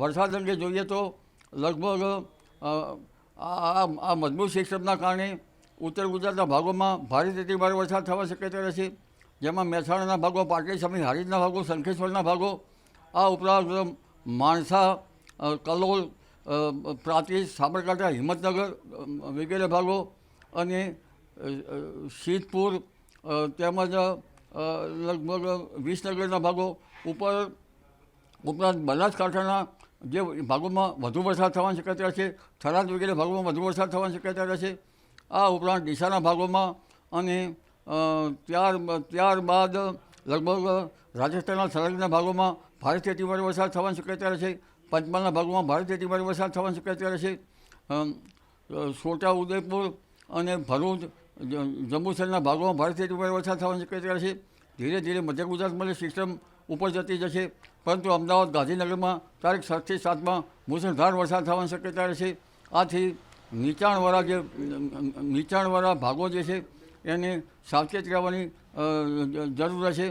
વરસાદ અંગે જોઈએ તો લગભગ આ મજબૂત સિસ્ટમના કારણે ઉત્તર ગુજરાતના ભાગોમાં ભારે તેથી ભારે વરસાદ થવા શક્યતા રહેશે. જેમાં મહેસાણાના ભાગો, પાટલી સમી હારીજના ભાગો, શંખેશ્વરના ભાગો, આ ઉપરાંત માણસા કલોલ પ્રાંતિજ, સાબરકાંઠા, હિંમતનગર વગેરે ભાગો અને શીતપુર તેમજ લગભગ વિસનગરના ભાગો ઉપર ઉપરાંત બનાસકાંઠાના જે ભાગોમાં વધુ વરસાદ થવાની શક્યતા છે થરાદ વગેરે ભાગોમાં વધુ વરસાદ થવાની શક્યતા રહેશે આ ઉપરાંત ડીસાના ભાગોમાં અને ત્યાર ત્યારબાદ લગભગ રાજસ્થાનના સરહદના ભાગોમાં ભારેથી અતિભારે વરસાદ થવાની શક્યતા રહેશે પંચમહાલના ભાગોમાં ભારેથી અતિભારે વરસાદ થવાની શક્યતા અ, છોટા ઉદયપુર અને ભરૂચ જંબુસરના ભાગોમાં ભારેથી અતિભારે વરસાદ થવાની શક્યતા રહેશે ધીરે ધીરે મધ્ય ગુજરાતમાં સિસ્ટમ ઉપર જતી જશે. પરંતુ અમદાવાદ ગાંધીનગરમાં તારીખ સાતથી સાતમાં મુસળધાર વરસાદ થવાની શક્યતા રહેશે. આથી નીચાણવાળા જે, નીચાણવાળા ભાગો જે છે, એને સાવચેત રહેવાની જરૂર રહેશે.